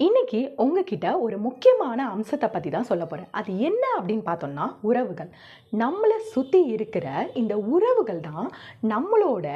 இன்னைக்கு உங்ககிட்ட ஒரு முக்கியமான அம்சத்தை பற்றி தான் சொல்ல போகிறேன் அது என்ன அப்படின்னு பார்த்தோம்னா உறவுகள். நம்மளை சுற்றி இருக்கிற இந்த உறவுகள் தான் நம்மளோட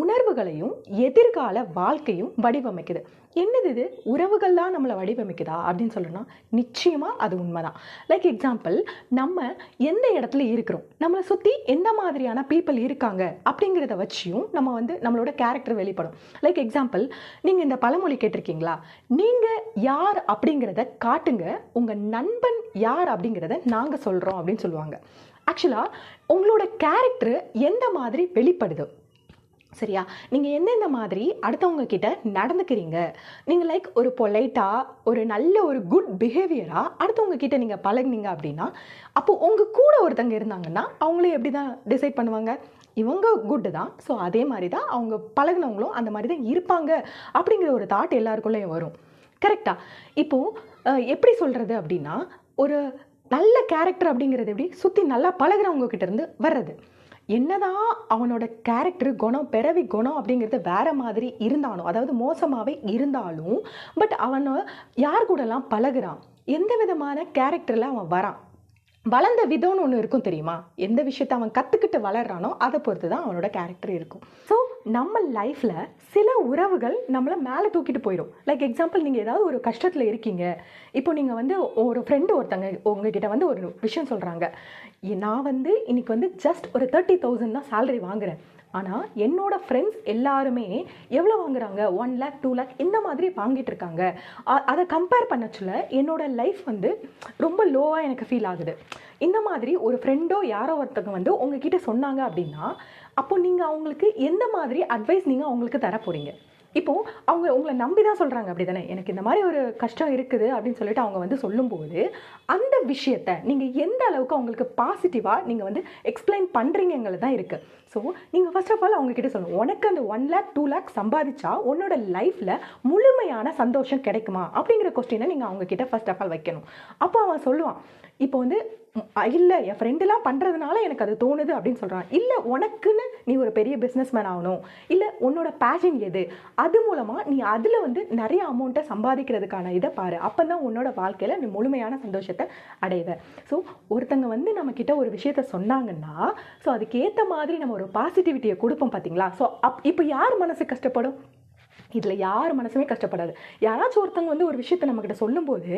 உணர்வுகளையும் எதிர்கால வாழ்க்கையும் வடிவமைக்குது. என்னது இது? உறவுகள்லாம் நம்மளை வடிவமைக்குதா? அப்படின்னு சொல்லணும்னா நிச்சயமாக அது உண்மைதான். லைக் எக்ஸாம்பிள் நம்ம எந்த இடத்துல இருக்கிறோம்? நம்மளை சுற்றி எந்த மாதிரியான பீப்புள் இருக்காங்க? அப்படிங்கிறத வச்சியும் நம்ம வந்து நம்மளோட கேரக்டர் வெளிப்படும். லைக் எக்ஸாம்பிள் நீங்கள் இந்த பழமொழி கேட்டிருக்கீங்களா? நீங்கள் யார் அப்படிங்கிறத காட்டுங்க. உங்கள் நண்பன் யார் அப்படிங்கிறத நாங்கள் சொல்கிறோம் அப்படின்னு சொல்லுவாங்க. ஆக்சுவலாக உங்களோட கேரக்டர் எந்த மாதிரி வெளிப்படுது? சரியா? நீங்கள் எந்தெந்த மாதிரி அடுத்தவங்க கிட்ட நடந்துக்கிறீங்க? நீங்கள் லைக் ஒரு பொலைட்டாக ஒரு நல்ல ஒரு குட் பிஹேவியராக அடுத்தவங்க கிட்ட நீங்கள் பழகுனீங்க அப்படின்னா அப்போது உங்கள் கூட ஒருத்தங்க இருந்தாங்கன்னா அவங்களே எப்படி தான் டிசைட் பண்ணுவாங்க? இவங்க குட்டு தான். ஸோ அதே மாதிரி தான் அவங்க பழகுனவங்களும் அந்த மாதிரி தான் இருப்பாங்க அப்படிங்கிற ஒரு தாட் எல்லாருக்குள்ளேயும் வரும். கரெக்டாக இப்போது எப்படி சொல்கிறது அப்படின்னா ஒரு நல்ல கேரக்டர் அப்படிங்கிறது எப்படி? சுற்றி நல்லா பழகிறவங்க கிட்டேருந்து வர்றது. என்னதான் அவனோட கேரக்டர் குணம் பிறவி குணம் அப்படிங்கிறது வேற மாதிரி இருந்தாலும் அதாவது மோசமாகவே இருந்தாலும் பட் அவனை யார் கூடலாம் பழகுறான்? எந்த விதமான கேரக்டரில் அவன் வரான்? வளர்ந்த விதம்னு ஒன்று இருக்கும் தெரியுமா? எந்த விஷயத்த அவன் கற்றுக்கிட்டு வளர்றானோ அதை பொறுத்து தான் அவனோட கேரக்டர் இருக்கும். ஸோ நம்ம லைஃப்பில் சில உறவுகள் நம்மளை மேலே தூக்கிட்டு போயிடும். லைக் எக்ஸாம்பிள் நீங்கள் ஏதாவது ஒரு கஷ்டத்தில் இருக்கீங்க. இப்போ நீங்கள் வந்து ஒரு ஃப்ரெண்டு ஒருத்தங்க உங்ககிட்ட வந்து ஒரு விஷயம் சொல்கிறாங்க நான் வந்து இன்றைக்கி வந்து ஜஸ்ட் ஒரு தேர்ட்டி தௌசண்ட் தான் சேலரி வாங்குகிறேன் ஆனால் என்னோட ஃப்ரெண்ட்ஸ் எல்லாருமே எவ்வளோ வாங்குறாங்க? ஒன் லேக் டூ லேக் இந்த மாதிரி வாங்கிட்டு இருக்காங்க. அதை கம்பேர் பண்ணச்சுல என்னோடய லைஃப் வந்து ரொம்ப லோவாக எனக்கு ஃபீல் ஆகுது. இந்த மாதிரி ஒரு ஃப்ரெண்டோ யாரோ ஒருத்தங்க வந்து உங்ககிட்ட சொன்னாங்க அப்படின்னா அப்போ நீங்கள் அவங்களுக்கு எந்த மாதிரி அட்வைஸ் நீங்கள் அவங்களுக்கு தர போகிறீங்க இப்போது அவங்க உங்களை நம்பி தான் சொல்கிறாங்க அப்படி தானே எனக்கு இந்த மாதிரி ஒரு கஷ்டம் இருக்குது அப்படின்னு சொல்லிட்டு அவங்க வந்து சொல்லும்போது அந்த விஷயத்த நீங்கள் எந்த அளவுக்கு அவங்களுக்கு பாசிட்டிவாக நீங்கள் வந்து எக்ஸ்பிளைன் பண்ணுறீங்கிறது தான் இருக்குது ஸோ நீங்கள் ஃபர்ஸ்ட் ஆஃப் ஆல் அவங்கக்கிட்ட சொல்லணும். உனக்கு அந்த ஒன் லேக் டூ லேக் சம்பாதிச்சா உன்னோட லைஃப்பில் முழுமையான சந்தோஷம் கிடைக்குமா? அப்படிங்கிற கொஸ்டினை நீங்கள் அவங்கக்கிட்ட ஃபர்ஸ்ட் ஆஃப் ஆல் வைக்கணும். அப்போ அவன் சொல்லுவான் இப்போ வந்து இல்லை என் ஃப்ரெண்டுலாம் பண்ணுறதுனால எனக்கு அது தோணுது அப்படின்னு சொல்கிறான் இல்லை உனக்குன்னு நீ ஒரு பெரிய பிஸ்னஸ் மேன் ஆகணும். இல்லை உன்னோட பேஷன் எது? அது மூலமாக நீ அதில் வந்து நிறைய அமௌண்ட்டை சம்பாதிக்கிறதுக்கான இதை பாரு. அப்போ தான் உன்னோட வாழ்க்கையில் நீ முழுமையான சந்தோஷத்தை அடைவ. ஸோ ஒருத்தங்க வந்து நம்மக்கிட்ட ஒரு விஷயத்த சொன்னாங்கன்னா ஸோ அதுக்கேற்ற மாதிரி நம்ம ஒரு பாசிட்டிவிட்டியை கொடுப்போம் பார்த்தீங்களா ஸோ அப் இப்போ யார் மனசு கஷ்டப்படும்? இதில் யார் மனசுமே கஷ்டப்படாது. யாராச்சும் ஒருத்தவங்க வந்து ஒரு விஷயத்தை நம்மக்கிட்ட சொல்லும்போது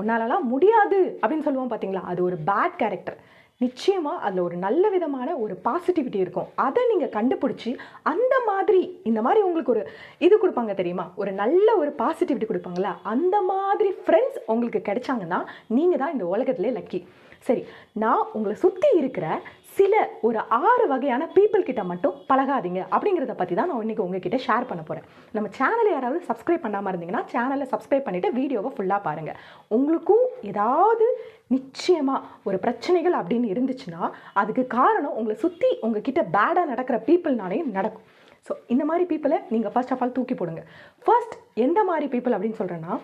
உன்னாலலாம் முடியாது அப்படின்னு சொல்லுவோம் பார்த்தீங்களா அது ஒரு பேட் கேரக்டர் நிச்சயமாக அதில் ஒரு நல்ல விதமான ஒரு பாசிட்டிவிட்டி இருக்கும். அதை நீங்கள் கண்டுபிடிச்சி அந்த மாதிரி இந்த மாதிரி உங்களுக்கு ஒரு இது கொடுப்பாங்க தெரியுமா? ஒரு நல்ல ஒரு பாசிட்டிவிட்டி கொடுப்பாங்களா அந்த மாதிரி ஃப்ரெண்ட்ஸ் உங்களுக்கு கிடைச்சாங்கன்னா நீங்கள் தான் இந்த உலகத்திலே லக்கி சரி நான் உங்களை சுற்றி இருக்கிற சில ஒரு ஆறு வகையான பீப்புள் கிட்ட மட்டும் பழகாதீங்க. அப்படிங்கிறத பற்றி தான் நான் இன்னைக்கு உங்ககிட்ட ஷேர் பண்ண போகிறேன் நம்ம சேனலை யாராவது சப்ஸ்கிரைப் பண்ணாமல் இருந்தீங்கன்னா சேனலை சப்ஸ்கிரைப் பண்ணிவிட்டு வீடியோவை ஃபுல்லாக பாருங்கள் உங்களுக்கும் ஏதாவது நிச்சயமாக ஒரு பிரச்சனைகள் அப்படின்னு இருந்துச்சுன்னா அதுக்கு காரணம் உங்களை சுற்றி உங்ககிட்ட பேடாக நடக்கிற பீப்புள்னாலையும் நடக்கும். ஸோ இந்த மாதிரி பீப்புளை நீங்கள் ஃபர்ஸ்ட் ஆஃப் ஆல் தூக்கி போடுங்க. ஃபர்ஸ்ட் எந்த மாதிரி பீப்புள் அப்படின்னு சொல்கிறேன்னா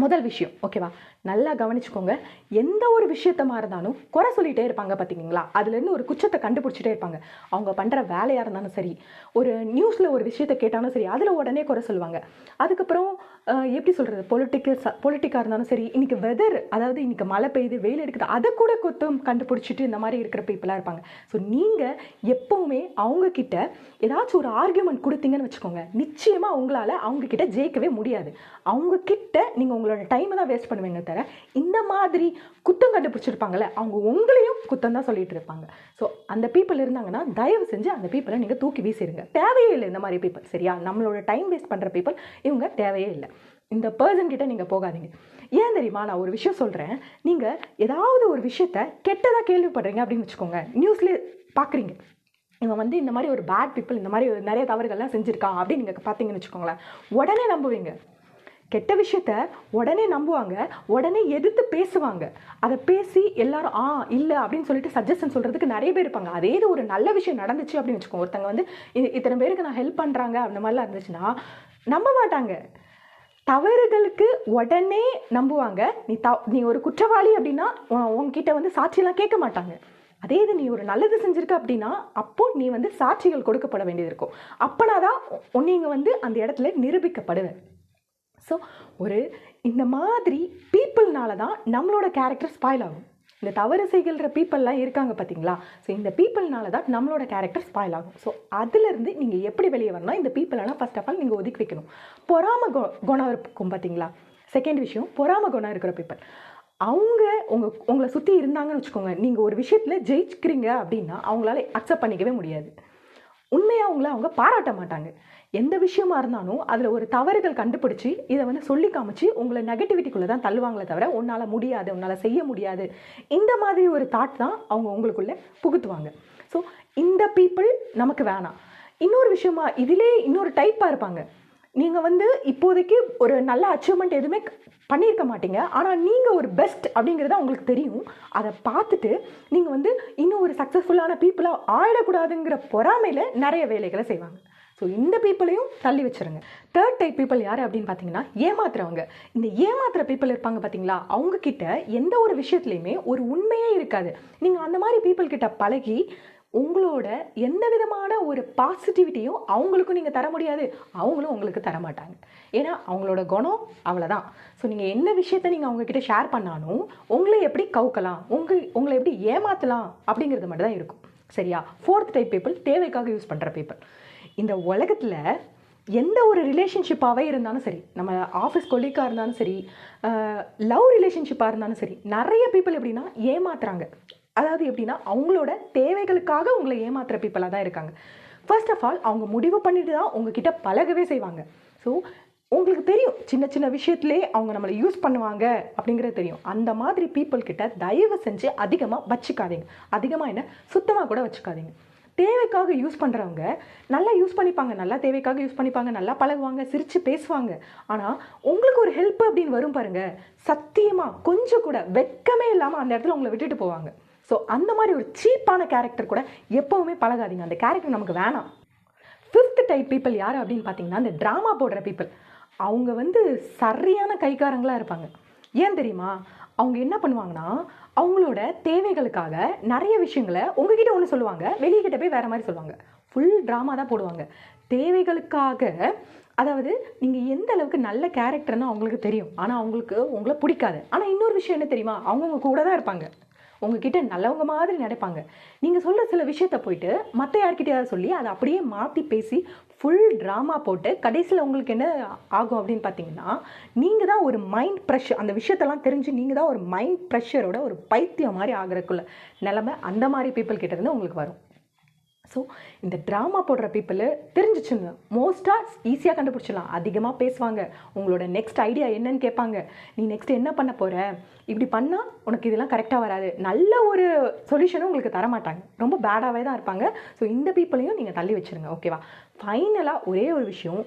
முதல் விஷயம் ஓகேவா நல்லா கவனிச்சுக்கோங்க. எந்த ஒரு விஷயத்தமாக இருந்தாலும் குறை சொல்லிகிட்டே இருப்பாங்க பார்த்தீங்களா அதுலேருந்து ஒரு குற்றத்தை கண்டுபிடிச்சிட்டே இருப்பாங்க. அவங்க பண்ணுற வேலையாக இருந்தாலும் சரி ஒரு நியூஸில் ஒரு விஷயத்தை கேட்டாலும் சரி அதில் உடனே குறை சொல்லுவாங்க. அதுக்கப்புறம் எப்படி சொல்கிறது பொலிட்டிக்கு பொலிட்டிக்காக இருந்தாலும் சரி இன்றைக்கி வெதர் அதாவது இன்றைக்கி மழை பெய்யுது வெயில் எடுக்குது அதை கூட குத்தம் கண்டுபிடிச்சிட்டு இந்த மாதிரி இருக்கிற பீப்புளாக இருப்பாங்க. ஸோ நீங்கள் எப்போவுமே அவங்கக்கிட்ட ஏதாச்சும் ஒரு ஆர்கியூமெண்ட் கொடுத்தீங்கன்னு வச்சுக்கோங்க. நிச்சயமாக உங்களால் அவங்கக்கிட்ட ஜெயிக்கவே முடியாது. அவங்கக்கிட்ட நீங்கள் உங்களோட டைமை தான் வேஸ்ட் பண்ணுவீங்க தவிர இந்த மாதிரி குத்தம் கண்டுபிடிச்சிருப்பாங்கல்ல அவங்க உங்களையும் குத்தம் தான் சொல்லிட்டு இருப்பாங்க. ஸோ அந்த பீப்புள் இருந்தாங்கன்னா தயவு செஞ்சு அந்த பீப்புளை நீங்கள் தூக்கி வீசிடுங்க தேவையே இல்லை இந்த மாதிரி பீப்புள் சரியா? நம்மளோட டைம் வேஸ்ட் பண்ணுற பீப்புள் இவங்க தேவையே இல்லை. இந்த பர்சன் கிட்ட நீங்கள் போகாதீங்க. ஏன் தெரியுமா நான் ஒரு விஷயம் சொல்கிறேன் நீங்கள் ஏதாவது ஒரு விஷயத்த கெட்டதாக கேள்விப்படுறீங்க அப்படின்னு வச்சுக்கோங்க. நியூஸ்லேயே பார்க்குறீங்க இவன் வந்து இந்த மாதிரி ஒரு பேட் பீப்புள் இந்த மாதிரி ஒரு நிறைய தவறுகள்லாம் செஞ்சுருக்கான் அப்படின்னு நீங்கள் பார்த்தீங்கன்னு வச்சுக்கோங்களேன். உடனே நம்புவீங்க. கெட்ட விஷயத்த உடனே நம்புவாங்க. உடனே எதிர்த்து பேசுவாங்க. அதை பேசி எல்லாரும் ஆ இல்லை அப்படின்னு சொல்லிட்டு சஜஷன் சொல்கிறதுக்கு நிறைய பேர் இருப்பாங்க. அதே இது ஒரு நல்ல விஷயம் நடந்துச்சு அப்படின்னு வச்சுக்கோங்க. ஒருத்தங்க வந்து இ- இத்தனை பேருக்கு நான் ஹெல்ப் பண்ணுறாங்க அந்த மாதிரிலாம் இருந்துச்சுன்னா நம்ப மாட்டாங்க. தவறுகளுக்கு உடனே நம்புவாங்க. நீ த நீ ஒரு குற்றவாளி அப்படின்னா உங்ககிட்ட வந்து சாட்சியெல்லாம் கேட்க மாட்டாங்க. அதே இது நீ ஒரு நல்லது செஞ்சுருக்க அப்படின்னா அப்போது நீ வந்து சாட்சிகள் கொடுக்கப்பட வேண்டியது இருக்கும். அப்போனா தான் நீங்கள் வந்து அந்த இடத்துல நிரூபிக்கப்படுவேன். ஸோ ஒரு இந்த மாதிரி பீப்புள்னால தான் நம்மளோட கேரக்டர் ஸ்பாயில் ஆகும். இந்த தவறு செய்கிற பீப்புளெலாம் இருக்காங்க பார்த்தீங்களா? ஸோ இந்த பீப்புள்னால தான் நம்மளோட கேரக்டர் ஸ்பாயில் ஆகும். ஸோ அதுலேருந்து நீங்கள் எப்படி வெளியே வரணும் இந்த பீப்புளெல்லாம் ஃபஸ்ட் ஆஃப் ஆல் நீங்கள் ஒதுக்கி வைக்கணும். பொறாம கு குணம் இருக்கும் பார்த்தீங்களா? செகண்ட் விஷயம் பொறாம குணம் இருக்கிற பீப்புள் அவங்க உங்கள் உங்களை சுற்றி இருந்தாங்கன்னு வச்சுக்கோங்க. நீங்கள் ஒரு விஷயத்தில் ஜெயிச்சுக்கிறீங்க அப்படின்னா அவங்களால அக்செப்ட் பண்ணிக்கவே முடியாது. உண்மையாக அவங்கள அவங்க பாராட்ட மாட்டாங்க. எந்த விஷயமா இருந்தாலும் அதில் ஒரு தவறுகள் கண்டுபிடிச்சி இதை வந்து சொல்லி காமிச்சு உங்களை நெகட்டிவிட்டிக்குள்ளே தான் தள்ளுவாங்களே தவிர உன்னால் முடியாது உன்னால் செய்ய முடியாது. இந்த மாதிரி ஒரு தாட் தான் அவங்க உங்களுக்குள்ளே புகுத்துவாங்க. ஸோ இந்த பீப்புள் நமக்கு வேணாம். இன்னொரு விஷயமா இதிலே இன்னொரு டைப்பாக இருப்பாங்க. நீங்கள் வந்து இப்போதைக்கு ஒரு நல்ல அச்சீவ்மெண்ட் எதுவுமே பண்ணியிருக்க மாட்டீங்க. ஆனால் நீங்கள் ஒரு பெஸ்ட் அப்படிங்கிறது அவங்களுக்கு தெரியும். அதை பார்த்துட்டு நீங்கள் வந்து இன்னும் ஒரு சக்ஸஸ்ஃபுல்லான பீப்புளாக ஆயிடக்கூடாதுங்கிற பொறாமையில் நிறைய வேலைகளை செய்வாங்க. ஸோ இந்த பீப்புளையும் தள்ளி வச்சிருங்க. தேர்ட் டைப் பீப்புள் யார் அப்படின்னு பார்த்தீங்கன்னா ஏமாத்துறவங்க. இந்த ஏமாத்துற பீப்புள் இருப்பாங்க பார்த்தீங்களா? அவங்கக்கிட்ட எந்த ஒரு விஷயத்துலையுமே ஒரு உண்மையே இருக்காது. நீங்கள் அந்த மாதிரி பீப்புள் கிட்ட பழகி உங்களோட எந்த விதமான ஒரு பாசிட்டிவிட்டியும் அவங்களுக்கும் நீங்கள் தர முடியாது. அவங்களும் உங்களுக்கு தர மாட்டாங்க. ஏன்னா அவங்களோட குணம் அவ்வளோதான் ஸோ நீங்கள் என்ன விஷயத்த நீங்கள் அவங்கக்கிட்ட ஷேர் பண்ணாலும் உங்களை எப்படி கவுக்கலாம் உங்கள் உங்களை எப்படி ஏமாற்றலாம் அப்படிங்கிறது மட்டும் தான் இருக்கும். சரியா? ஃபோர்த் டைப் பீப்புள் தேவைக்காக யூஸ் பண்ணுற பீப்புள் இந்த உலகத்தில் எந்த ஒரு ரிலேஷன்ஷிப்பாகவே இருந்தாலும் சரி நம்ம ஆஃபீஸ் கொலீக்காக இருந்தாலும் சரி லவ் ரிலேஷன்ஷிப்பாக இருந்தாலும் சரி நிறைய பீப்புள் எப்படின்னா ஏமாத்துறாங்க. அதாவது எப்படின்னா அவங்களோட தேவைகளுக்காக உங்களை ஏமாத்துற பீப்புளாக தான் இருக்காங்க. ஃபர்ஸ்ட் ஆஃப் ஆல் அவங்க முடிவு பண்ணிட்டு தான் உங்ககிட்ட பழகவே செய்வாங்க. ஸோ உங்களுக்கு தெரியும் சின்ன சின்ன விஷயத்திலே அவங்க நம்மளை யூஸ் பண்ணுவாங்க அப்படிங்கிறது தெரியும். அந்த மாதிரி பீப்புள் கிட்ட தயவு செஞ்சு அதிகமாக வச்சுக்காதீங்க. அதிகமாக என்ன? சுத்தமாக கூட வச்சுக்காதீங்க. தேவைக்காக யூஸ் பண்ணுறவங்க நல்லா யூஸ் பண்ணிப்பாங்க. நல்லா தேவைக்காக யூஸ் பண்ணிப்பாங்க. நல்லா பழகுவாங்க. சிரித்து பேசுவாங்க. ஆனால் உங்களுக்கு ஒரு ஹெல்ப் அப்படின்னு வரும் பாருங்கள் சத்தியமாக கொஞ்சம் கூட வெக்கமே இல்லாமல் அந்த இடத்துல உங்களை விட்டுட்டு போவாங்க. ஸோ அந்த மாதிரி ஒரு சீப்பான கேரக்டர் கூட எப்போவுமே பழகாதீங்க. அந்த கேரக்டர் நமக்கு வேணாம். ஃபிஃப்த் டைப் பீப்புள் யார் அப்படின்னு பார்த்தீங்கன்னா அந்த ட்ராமா போடுற பீப்புள் அவங்க வந்து சரியான கைக்காரங்களாக இருப்பாங்க. ஏன் தெரியுமா? அவங்க என்ன பண்ணுவாங்கன்னா அவங்களோட தேவைகளுக்காக நிறைய விஷயங்களை உங்ககிட்ட ஒன்று சொல்லுவாங்க. வெளியிட்ட போய் வேறு மாதிரி சொல்லுவாங்க. ஃபுல் ட்ராமா தான் போடுவாங்க. தேவைகளுக்காக அதாவது நீங்கள் எந்த அளவுக்கு நல்ல கேரக்டர்னு அவங்களுக்கு தெரியும். ஆனால் அவங்களுக்கு உங்களை பிடிக்காது. ஆனால் இன்னொரு விஷயம் என்ன தெரியுமா? அவங்கவுங்க கூட தான் இருப்பாங்க. உங்ககிட்ட நல்லவங்க மாதிரி நினைப்பாங்க. நீங்கள் சொல்கிற சில விஷயத்த போயிட்டு மற்ற யார்கிட்டயாவது சொல்லி அதை அப்படியே மாற்றி பேசி ஃபுல் ட்ராமா போட்டு கடைசியில் உங்களுக்கு என்ன ஆகும் அப்படின்னு பார்த்தீங்கன்னா நீங்கள் தான் ஒரு மைண்ட் ப்ரெஷர் அந்த விஷயத்தெல்லாம் தெரிஞ்சு நீங்கள் தான் ஒரு மைண்ட் ப்ரெஷரோட ஒரு பைத்தியம் மாதிரி ஆகிறக்குள்ள நிலமை அந்த மாதிரி பீப்புள் கிட்டேருந்து உங்களுக்கு வரும். ஸோ இந்த ட்ராமா போடுற பீப்புள் தெரிஞ்சிச்சுன்னு மோஸ்ட்டாக ஈஸியாக கண்டுபிடிச்சிடலாம். அதிகமாக பேசுவாங்க. உங்களோட நெக்ஸ்ட் ஐடியா என்னன்னு கேட்பாங்க. நீ நெக்ஸ்ட் என்ன பண்ண போகிற இப்படி பண்ணால் உனக்கு இதெல்லாம் கரெக்டாக வராது. நல்ல ஒரு சொல்யூஷனும் உங்களுக்கு தரமாட்டாங்க. ரொம்ப பேடாகவே தான் இருப்பாங்க. ஸோ இந்த பீப்புளையும் நீங்கள் தள்ளி வச்சிருங்க. ஓகேவா ஃபைனலாக ஒரே ஒரு விஷயம்.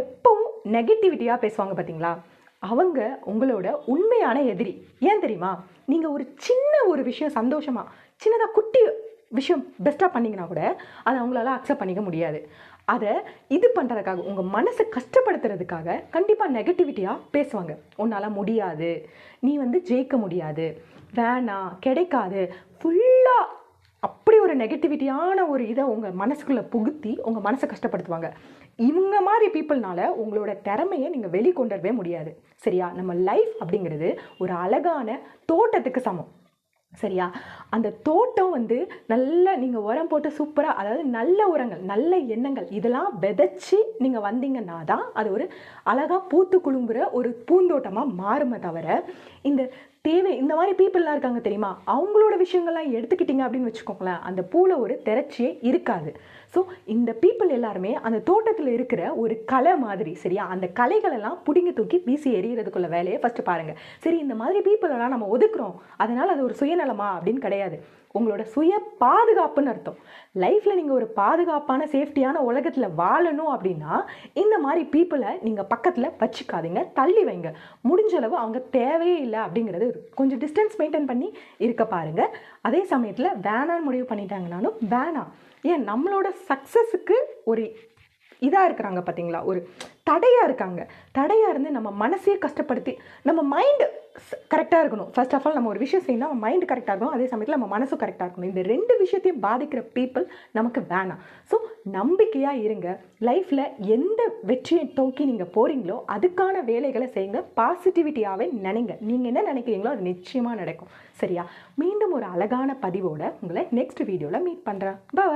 எப்பவும் நெகட்டிவிட்டியாக பேசுவாங்க பார்த்தீங்களா அவங்க உங்களோட உண்மையான எதிரி. ஏன் தெரியுமா? நீங்கள் ஒரு சின்ன ஒரு விஷயம் சந்தோஷமாக சின்னதாக குட்டி விஷயம் பெஸ்ட்டாக பண்ணிங்கன்னா கூட அதை அவங்களால அக்செப்ட் பண்ணிக்க முடியாது. அதை இது பண்ணுறதுக்காக உங்கள் மனசை கஷ்டப்படுத்துறதுக்காக கண்டிப்பாக நெகட்டிவிட்டியாக பேசுவாங்க. உன்னால் முடியாது. நீ வந்து ஜெயிக்க முடியாது. வேணாம் கிடைக்காது. ஃபுல்லாக அப்படி ஒரு நெகட்டிவிட்டியான ஒரு இதை உங்கள் மனசுக்குள்ளே புகுத்தி உங்கள் மனசை கஷ்டப்படுத்துவாங்க. இவங்க மாதிரி பீப்புள்னால உங்களோட திறமையை நீங்கள் வெளிக்கொண்டு வரவே முடியாது. சரியா? நம்ம லைஃப் அப்படிங்கிறது ஒரு அழகான தோட்டத்துக்கு சமம். சரியா? அந்த தோட்டம் வந்து நல்ல நீங்கள் உரம் போட்டு சூப்பராக அதாவது நல்ல உரங்கள் நல்ல எண்ணங்கள் இதெல்லாம் விதைச்சி நீங்கள் வந்தீங்கன்னா தான் அது ஒரு அழகாக பூத்து குலுங்குற ஒரு பூந்தோட்டமாக மாறுமே தவிர இந்த தேவை இந்த மாதிரி பீப்புளெலாம் இருக்காங்க தெரியுமா? அவங்களோட விஷயங்கள்லாம் எடுத்துக்கிட்டிங்க அப்படின்னு வச்சுக்கோங்களேன் அந்த பூவில் ஒரு திரட்சியே இருக்காது. ஸோ இந்த பீப்புள் எல்லாருமே அந்த தோட்டத்தில் இருக்கிற ஒரு கலை மாதிரி சரியா? அந்த கலைகளெல்லாம் பிடிங்கி தூக்கி வீசி எறிகிறதுக்குள்ள வேலையை ஃபஸ்ட்டு பாருங்கள் சரி இந்த மாதிரி பீப்புளெல்லாம் நம்ம ஒதுக்குறோம் அதனால் அது ஒரு சுயநலமா அப்படின்னு கிடையாது. உங்களோட சுய பாதுகாப்புன்னு அர்த்தம். லைஃப்பில் நீங்கள் ஒரு பாதுகாப்பான சேஃப்டியான உலகத்தில் வாழணும் அப்படின்னா இந்த மாதிரி பீப்புளை நீங்கள் பக்கத்தில் வச்சுக்காதீங்க. தள்ளி வைங்க. முடிஞ்ச அளவு அவங்க தேவையே இல்லை அப்படிங்கிறது கொஞ்சம் டிஸ்டன்ஸ் மெயின்டைன் பண்ணி இருக்க பாருங்கள் அதே சமயத்தில் வேணான்னு முடிவு பண்ணிட்டாங்கனாலும் வேணாம். ஏன்? நம்மளோட சக்ஸஸுக்கு ஒரு இதாக இருக்கிறாங்க பார்த்தீங்களா ஒரு தடையாக இருக்காங்க. தடையாக இருந்து நம்ம மனசையே கஷ்டப்படுத்தி நம்ம மைண்டு கரெக்டாக இருக்கணும். ஃபர்ஸ்ட் ஆஃப் ஆல் நம்ம ஒரு விஷயம் செய்யணும் நம்ம மைண்டு கரெக்டாக இருக்கணும். அதே சமயத்தில் நம்ம மனசும் கரெக்டாக இருக்கணும். இந்த ரெண்டு விஷயத்தையும் பாதிக்கிற பீப்புள் நமக்கு வேணாம். ஸோ நம்பிக்கையாக இருங்க. லைஃப்பில் எந்த வெற்றியை நோக்கி நீங்கள் போகிறீங்களோ அதுக்கான வேலைகளை செய்யுங்க. பாசிட்டிவிட்டியாகவே நினைங்க. நீங்கள் என்ன நினைக்கிறீங்களோ அது நிச்சயமாக நடக்கும். சரியா? மீண்டும் ஒரு அழகான பதிவோட உங்களை நெக்ஸ்ட் வீடியோவில் மீட் பண்ணுறேன் பாய்